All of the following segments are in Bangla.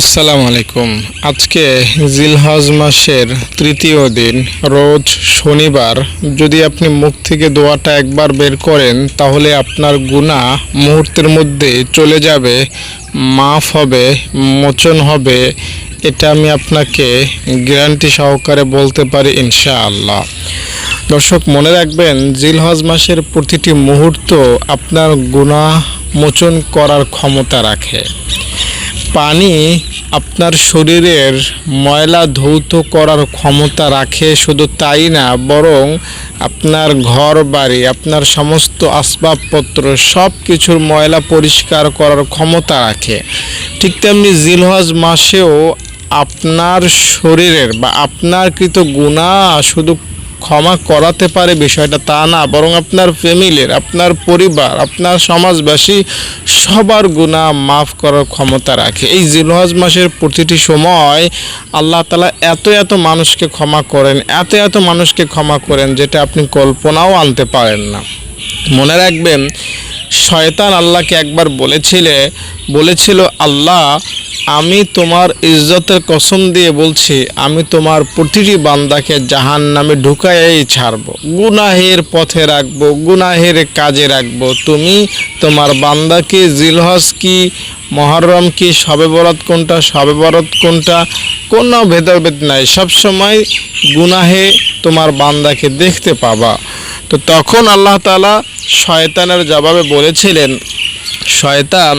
আসসালামু আলাইকুম। আজকে জিলহজ মাসের তৃতীয় দিন, রোজ শনিবার। যদি আপনি মুখ থেকে দোয়াটা একবার বের করেন, তাহলে আপনার গুণা মুহূর্তের মধ্যে চলে যাবে, মাফ হবে, মোচন হবে। এটা আমি আপনাকে গ্যারান্টি সহকারে বলতে পারি ইনশাআল্লাহ। দর্শক, মনে রাখবেন, জিলহজ মাসের প্রতিটি মুহূর্ত আপনার গুণা মোচন করার ক্ষমতা রাখে। পানি আপনার শরীরের ময়লা ধৌত করার ক্ষমতা রাখে শুধু তাই না, বরং আপনার ঘর বাড়ি আপনার সমস্ত আসবাবপত্র সব কিছুর ময়লা পরিষ্কার করার ক্ষমতা রাখে। ঠিক তেমনি জিলহজ মাসেও আপনার শরীরের বা আপনার কৃত গুণা শুধু ক্ষমা করাতে পারে বিষয়টা তা না, বরং আপনার ফ্যামিলির, আপনার পরিবার, আপনার সমাজবাসী সবার গুণা মাফ করার ক্ষমতা রাখে। এই জিলহজ মাসের প্রতিটি সময় আল্লাহ তালা এত এত মানুষকে ক্ষমা করেন, এত এত মানুষকে ক্ষমা করেন, যেটা আপনি কল্পনাও আনতে পারেন না। মনে রাখবেন, শয়তান আল্লাহকে একবার বলেছিলে, বলেছিল, আল্লাহ আমি তোমার ইজ্জতের কসম দিয়ে বলছি, আমি তোমার প্রতিটি বান্দাকে জাহান নামে ঢুকাইয়াই ছাড়বো। গুনাহের পথে রাখব, গুনাহের কাজে রাখব। তুমি তোমার বান্দাকে জিলহজ কি, মহরম কি, সবে বরাত কোনটা, সবে বরাত কোনটা, কোনো ভেদাভেদ নাই। সবসময় গুনাহে তোমার বান্দাকে দেখতে পাবা। তো তখন আল্লাহ তালা শয়তানের জবাবে বলেছিলেন, শয়তান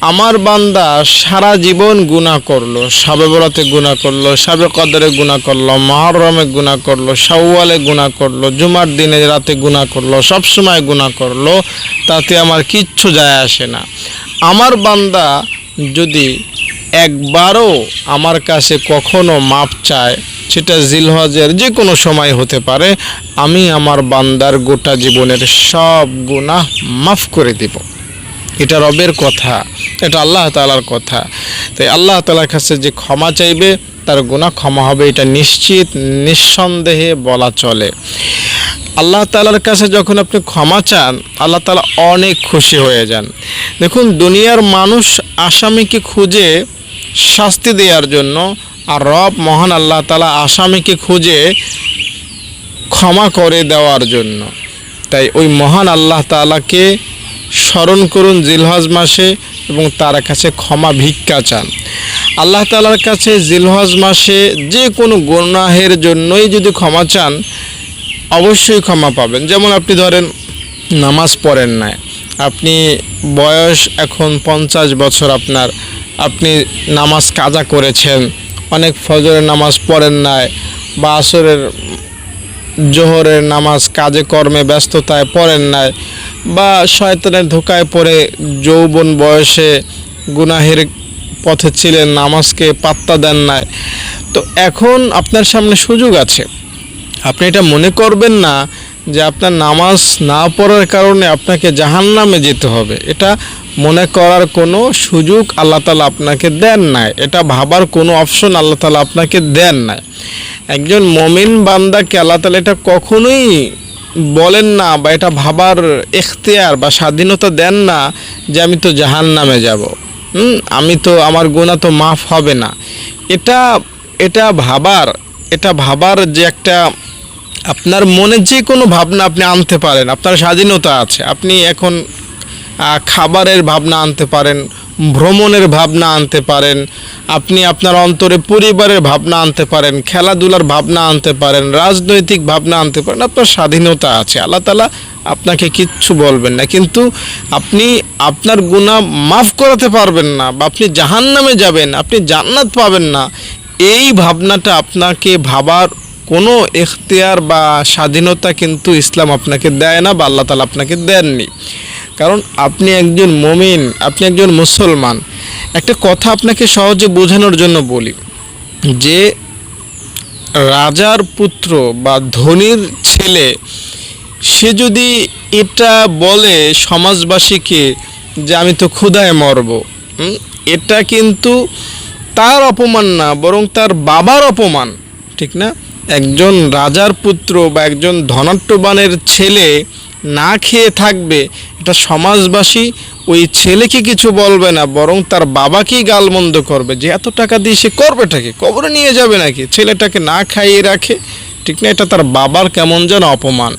আমার বান্দা সারা জীবন গুণা করল, সাবে বরাতে গুণা করল, সাবে কদরে গুণা করল, মহরমে গুণা করল, শাওয়ালে গুণা করল, জুমার দিনে রাতে গুণা করল, সব সময় গুণা করল, তাতে আমার কিচ্ছু যায় আসে না। আমার বান্দা যদি একবারও আমার কাছে কখনো মাপ চায়, সেটা জিলহজের যে কোনো সময় হতে পারে, আমি আমার বান্দার গোটা জীবনের সব গুনাহ মাফ করে দিব। এটা রবের কথা, এটা আল্লাহ তালার কথা। তাই আল্লাহ তালার কাছে যে ক্ষমা চাইবে, তার গুণা ক্ষমা হবে, এটা নিশ্চিত, নিঃসন্দেহে বলা চলে। আল্লাহ তালার কাছে যখন আপনি ক্ষমা চান, আল্লাহ তালা অনেক খুশি হয়ে যান। দেখুন, দুনিয়ার মানুষ আসামিকে খুঁজে শাস্তি দেওয়ার জন্য আর রব মহান আল্লাহ তালা আসামিকে খুঁজে ক্ষমা করে দেওয়ার জন্য। তাই ওই মহান আল্লাহ তালাকে স্মরণ করুন জিলহজ মাসে এবং তার কাছে ক্ষমা ভিক্ষা চান। আল্লাহ তালার কাছে জিলহজ মাসে যে কোনো গুনাহের জন্যই যদি ক্ষমা চান, অবশ্যই ক্ষমা পাবেন। যেমন আপনি ধরেন নামাজ পড়েন না আপনি বয়স এখন পঞ্চাশ বছর আপনার, আপনি নামাজ কাজা করেছেন, অনেক ফজরের নামাজ পড়েন নাই বা আসরের জোহরের নামাজ কাজে কর্মে ব্যস্ততায় পড়েন নাই বা শয়তানের ধোকায় পড়ে যৌবন বয়সে গুনাহের পথে ছিলেন, নামাজকে পাত্তা দেন নাই। তো এখন আপনার সামনে সুযোগ আছে। আপনি এটা মনে করবেন না যে আপনার নামাজ না পড়ার কারণে আপনাকে জাহান নামে যেতে হবে। এটা মনে করার কোনো সুযোগ আল্লাহ তালা আপনাকে দেন নাই। এটা ভাবার কোনো অপশন আল্লাহ তালা আপনাকে দেন নাই। একজন মমিন বান্দাকে আল্লাহ তালা এটা কখনোই বলেন না বা এটা ভাবার এখতিয়ার বা স্বাধীনতা দেন না যে আমি তো জাহান নামে যাব আমি তো, আমার গুণা তো মাফ হবে না। এটা এটা ভাবার এটা ভাবার যে একটা আপনার মনে যে কোনো ভাবনা আপনি আনতে পারেন। আপনার স্বাধীনতা আছে। আপনি এখন খাবারের ভাবনা আনতে পারেন ভ্রমণের ভাবনা আনতে পারেন। আপনি আপনার অন্তরে পরিবারের ভাবনা আনতে পারেন, খেলাধুলার ভাবনা আনতে পারেন, রাজনৈতিক ভাবনা আনতে পারেন, আপনার স্বাধীনতা আছে। আল্লাহ তালা আপনাকে কিচ্ছু বলবেন না। কিন্তু আপনি আপনার গুণা মাফ করাতে পারবেন না বা আপনি জাহান নামে যাবেন, আপনি জান্নাত পাবেন না। এই ভাবনাটা আপনাকে ভাবার কোনো এখতিয়ার বা স্বাধীনতা কিন্তু ইসলাম আপনাকে দেয় না বা আল্লাহ তালা আপনাকে দেননি। কারণ আপনি একজন মমিন, আপনি একজন মুসলমান। একটা কথা আপনাকে সহজে বোঝানোর জন্য বলি, যে রাজার পুত্র বা ধনির ছেলে, সে যদি এটা বলে সমাজবাসীকে যে আমি তো ক্ষুধায় মরব এটা কিন্তু তার অপমান না, বরং তার বাবার অপমান, ঠিক না? একজন রাজার পুত্র বা একজন ধনাট্যবানের ছেলে না খেয়ে থাকবে। এটা সমাজবাসী ওই ছেলেকে কিছু বলবে না, বরং তার বাবাকেই গালমন্দ করবে। যে এত টাকা দিয়ে সে করবেটাকে কবরে নিয়ে যাবে নাকি? ছেলেটাকে না খাইয়ে রাখে? ঠিক না, এটা তার বাবার কেমন যেন অপমান।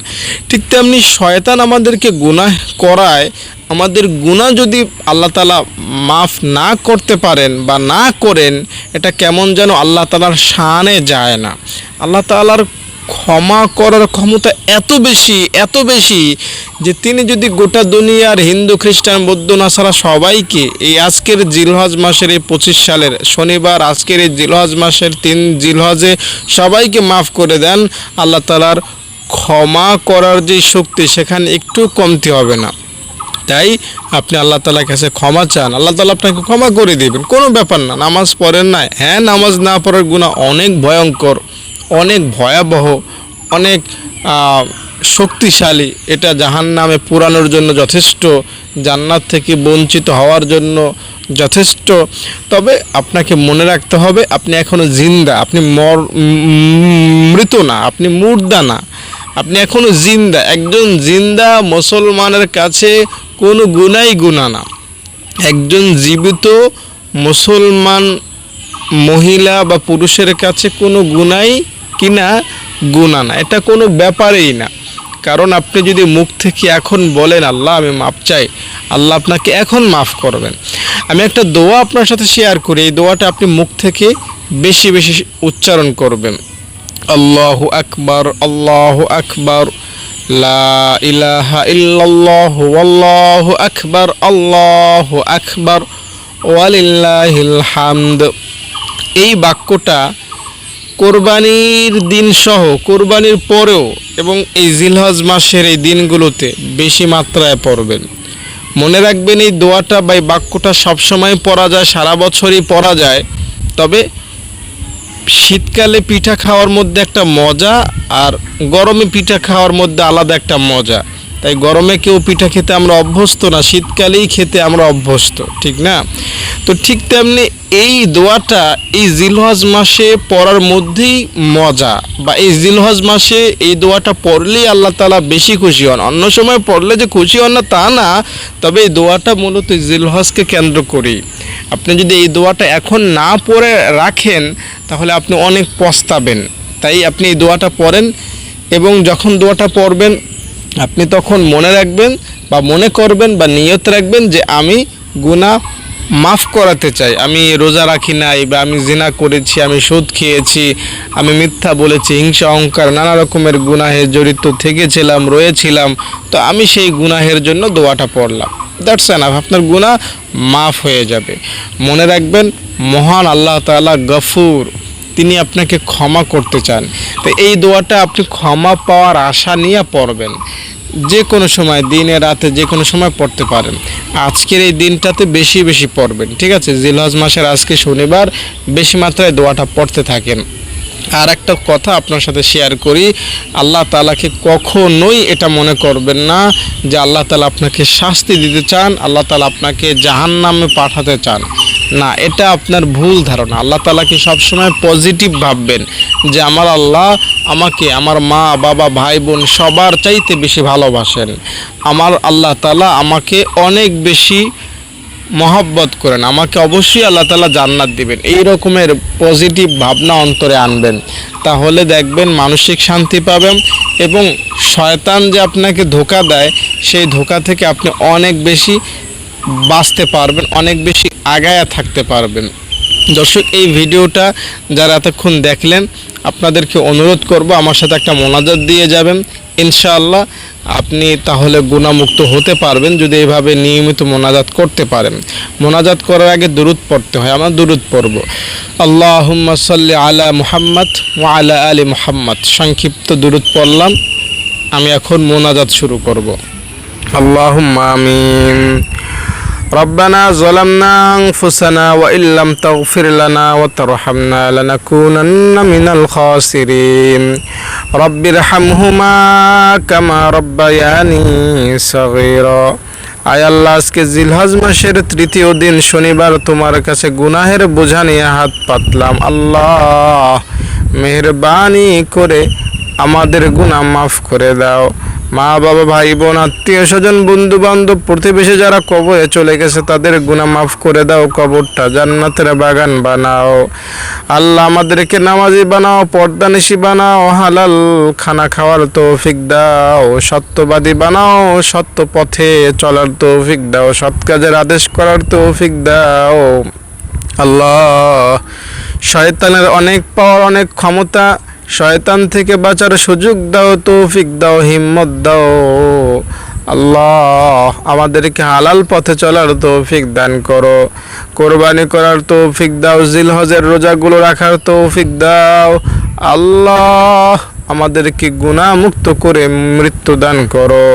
ঠিক তেমনি শয়তান আমাদেরকে গুনাহ করায়, আমাদের গুনাহ যদি আল্লাহ তালা মাফ না করতে পারেন বা না করেন, এটা কেমন যেন আল্লাহ তালার শানে যায় না। আল্লাহ তালার ক্ষমা করার ক্ষমতা এত বেশি এত বেশি যে তিনি যদি গোটা দুনিয়ার হিন্দু, খ্রিস্টান, বৌদ্ধ, নাসারা সবাইকে এই আজকের জিলহজ মাসের এই পঁচিশ সালের শনিবার, আজকের এই জিলহজ মাসের তিন জিলহজে সবাইকে মাফ করে দেন। আল্লাহ তালার ক্ষমা করার যে শক্তি, সেখানে একটু কমতি হবে না। তাই আপনি আল্লাহ তালার কাছে ক্ষমা চান। আল্লাহ তালা আপনাকে ক্ষমা করে দিবেন। কোনো ব্যাপার না, নামাজ পড়েন না হ্যাঁ নামাজ না পড়ার গুণা অনেক ভয়ঙ্কর। অনেক ভয়াবহ, অনেক শক্তিশালী। এটা জাহান নামে পুরানোর জন্য যথেষ্ট, জান্নাত থেকে বঞ্চিত হওয়ার জন্য যথেষ্ট। তবে আপনাকে মনে রাখতে হবে, আপনি এখনও জিন্দা, আপনি মর, মৃত না, আপনি মুর্দা না। আপনি এখনও জিন্দা, একজন জিন্দা মুসলমানের কাছে কোনো গুনাই গুণা না। একজন জীবিত মুসলমান মহিলা বা পুরুষের কাছে কোনো গুনাই কিনা গুণা না, এটা কোনো ব্যাপারেই না। কারণ আপনি যদি মুখ থেকে এখন বলেন, আল্লাহ, আমি মাপ চাই, আল্লাহ আপনাকে এখন মাফ করবেন। আমি একটা দোয়া আপনার সাথে শেয়ার করি, এই দোয়াটা আপনি মুখ থেকে বেশি বেশি উচ্চারণ করবেন। আল্লাহ আকবার আল্লাহ আকবার আল্লাহু আকবার আল্লাহু আকবার, ওয়ালিল্লাহিল হামদ। এই বাক্যটা কোরবানির দিন সহ কোরবানির পরেও এবং এই জিলহজ মাসের এই দিনগুলোতে বেশি মাত্রায় পড়বেন। মনে রাখবেন এই দোয়াটা বা এই বাক্যটা সবসময় পড়া যায়, সারা বছরই পড়া যায়। তবে শীতকালে পিঠা খাওয়ার মধ্যে একটা মজা আর গরমে পিঠা খাওয়ার মধ্যে আলাদা একটা মজা। তাই গরমে কেউ পিঠা খেতে আমরা অভ্যস্ত না, শীতকালেই খেতে আমরা অভ্যস্ত, ঠিক না? তো ঠিক তেমনি এই দোয়াটা এই জিলহজ মাসে পড়ার মধ্যেই মজা, বা এই জিলহজ মাসে এই দোয়াটা পড়লেই আল্লাহ তালা বেশি খুশি হন। অন্য সময় পড়লে যে খুশি হন না তা না, তবে এই দোয়াটা মূলত জিলহজকে কেন্দ্র করি আপনি যদি এই দোয়াটা এখন না পড়ে রাখেন, তাহলে আপনি অনেক পস্তাবেন। তাই আপনি এই দোয়াটা পড়েন এবং যখন দোয়াটা পড়বেন আপনি তখন মনে রাখবেন বা মনে করবেন বা নিয়ত রাখবেন যে আমি গুনাহ মাফ করাতে চাই। আমি রোজা রাখি নাই বা আমি জিনা করেছি, আমি সুদ খেয়েছি, আমি মিথ্যা বলেছি, হিংসা, অহংকার, নানা রকমের গুনাহে জড়িত থেকেছিলাম, রয়েছিলাম। তো আমি সেই গুনাহের জন্য দোয়াটা পড়লাম। দ্যাটস এনাফ আপনার গুনাহ মাফ হয়ে যাবে। মনে রাখবেন, মহান আল্লাহ তাআলা গফুর। তিনি আপনাকে ক্ষমা করতে চান। তো এই দোয়াটা আপনি ক্ষমা পাওয়ার আশা নিয়ে পড়বেন। যে কোনো সময়, দিনে, রাতে যে কোনো সময় পড়তে পারেন। আজকের এই দিনটাতে বেশি বেশি পড়বেন, ঠিক আছে? জিলহজ মাসের আজকে শনিবার, বেশি মাত্রায় দোয়াটা পড়তে থাকেন। আর একটা কথা আপনার সাথে শেয়ার করি, আল্লাহ তালাকে কখনোই এটা মনে করবেন না যে আল্লাহ তালা আপনাকে শাস্তি দিতে চান, আল্লাহ তালা আপনাকে জাহান নামে পাঠাতে চান। না, এটা আপনার ভুল ধারণা। আল্লাহ তালাকে সবসময় পজিটিভ ভাববেন যে আমার আল্লাহ আমাকে, আমার মা, বাবা, ভাই, বোন সবার চাইতে বেশি ভালোবাসেন। আমার আল্লাহ তালা আমাকে অনেক বেশি মহাব্বত করেন। আমাকে অবশ্যই আল্লাহ তালা জান্নাত দিবেন। এই রকমের পজিটিভ ভাবনা অন্তরে আনবেন। তাহলে দেখবেন মানসিক শান্তি পাবেন এবং শয়তান যে আপনাকে ধোকা দেয়, সেই ধোকা থেকে আপনি অনেক বেশি বাঁচতে পারবেন, অনেক বেশি আগায়া থাকতে পারবেন। দর্শক, এই ভিডিওটা যারা এতক্ষণ দেখলেন, আপনাদেরকে অনুরোধ করব, আমার সাথে একটা মোনাজাত দিয়ে যাবেন। ইনশাআল্লাহ আপনি তাহলে গুণামুক্ত হতে পারবেন যদি এইভাবে নিয়মিত মোনাজাত করতে পারেন। মোনাজাত করার আগে দুরুদ পড়তে হয়, আমরা দুরুদ পড়ব। আল্লাহুম্মা সাল্লি আলা মুহাম্মদ ওয়া আলা আলী মুহাম্মদ। সংক্ষিপ্ত দুরুদ পড়লাম, আমি এখন মোনাজাত শুরু করব। আল্লাহুম্মা আমিন। ربنا ظلمنا أنفسنا وإن لم تغفر لنا وترحمنا لنكونن من الخاسرين رب ارحمهما كما ربياني صغيرا আয় আল্লাহ আজকে জিলহজ মাসের তৃতীয় দিন শনিবার তোমার কাছে গুনাহের বোঝা নিয়ে হাত পাতলাম আল্লাহ মেহরবানি করে আমাদের গুনাহ মাফ করে দাও মা, বাবা, ভাই, বোন, আত্মীয় স্বজন বন্ধু বান্ধব প্রতিবেশী যারা কবরে চলে গেছে, তাদের গুনাহ মাফ করে দাও, কবরটা জান্নাতের বাগান বানাও। আল্লাহ আমাদেরকে নামাজি বানাও, পর্দানিশি বানাও, হালাল খানা খাওয়ার তৌফিক দাও, সত্যবাদী বানাও, সত্য পথে চলার তৌফিক দাও, সৎ কাজের আদেশ করার তৌফিক দাও। আল্লাহ, শয়তানের অনেক পাওয়ার, অনেক ক্ষমতা শয়তান থেকে বাঁচার সুযোগ দাও, তৌফিক দাও, হিম্মত দাও। আল্লাহ আমাদেরকে হালাল পথে চলার তৌফিক দান করো। কোরবানি করার তৌফিক দাও, জিলহজের রোজাগুলো রাখার তৌফিক দাও। আল্লাহ আমাদেরকে গুনাহ মুক্ত করে মৃত্যু দান করো।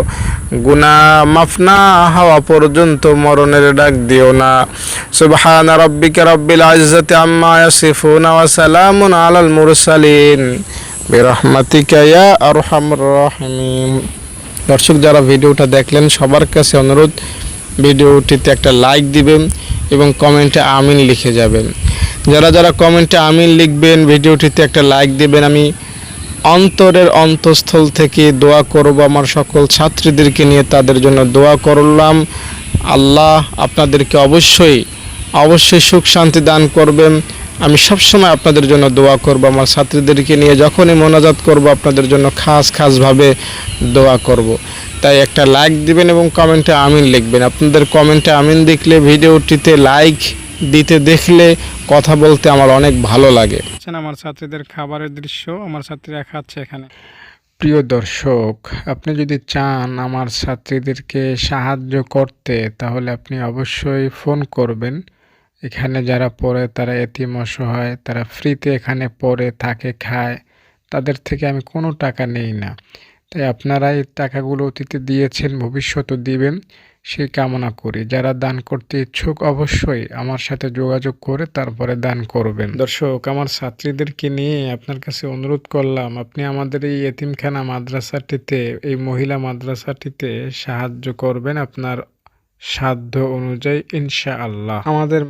গুনাহ মাফ না হওয়া পর্যন্ত মরণের ডাক দিও না। সুবহান রাব্বিকা রাব্বিল ইজ্জাতি আম্মা ইয়াসিফুন ওয়া সালামুন আলাল মুরসালিন। বিরহমাতিকা ইয়া আরহামুর রাহিমিন। দর্শক, যারা ভিডিওটা দেখলেন, সবার কাছে অনুরোধ, ভিডিওটিতে একটা লাইক দিবেন এবং কমেন্টে আমিন লিখে যাবেন। যারা যারা কমেন্টে আমিন লিখবেন, ভিডিওটিতে একটা লাইক দিবেন, আমি অন্তরের অন্তঃস্থল থেকে দোয়া করব আমার সকল ছাত্রীদেরকে নিয়ে, তাদের জন্য দোয়া করলাম। আল্লাহ আপনাদেরকে অবশ্যই অবশ্যই সুখ শান্তি দান করবেন। আমি সবসময় আপনাদের জন্য দোয়া করব, আমার ছাত্রীদেরকে নিয়ে যখনই মোনাজাত করব, আপনাদের জন্য খাস খাসভাবে দোয়া করব। তাই একটা লাইক দিবেন এবং কমেন্টে আমিন লিখবেন। আপনাদের কমেন্টে আমিন দেখলে ভিডিওটিতে লাইক দিতে দেখলে কথা বলতে আমার অনেক ভালো লাগে। আমার ছাত্রীদের খাবারের দৃশ্য আমার ছাত্রীরা খাচ্ছে এখানে। প্রিয় দর্শক আপনি যদি চান আমার ছাত্রীদেরকে সাহায্য করতে তাহলে আপনি অবশ্যই ফোন করবেন। এখানে যারা পড়ে তারা এতিম অসহায় তারা ফ্রিতে এখানে পড়ে থাকে খায়। তাদের থেকে আমি কোনো টাকা নেই না। তাই আপনারা এই টাকাগুলো অতীতে দিয়েছেন ভবিষ্যতে দিবেন। সেই কামনা করি। যারা দান করতে ইচ্ছুক অবশ্যই আমার সাথে যোগাযোগ করে তারপরে দান করবেন। দর্শক, আমার ছাত্রীদেরকে নিয়ে আপনার কাছে অনুরোধ করলাম, আপনি আমাদের এই এতিমখানা মাদ্রাসাটিতে, এই মহিলা মাদ্রাসাটিতে সাহায্য করবেন আপনার সাধ্য অনুযায়ী ইনশা আল্লাহ আমাদের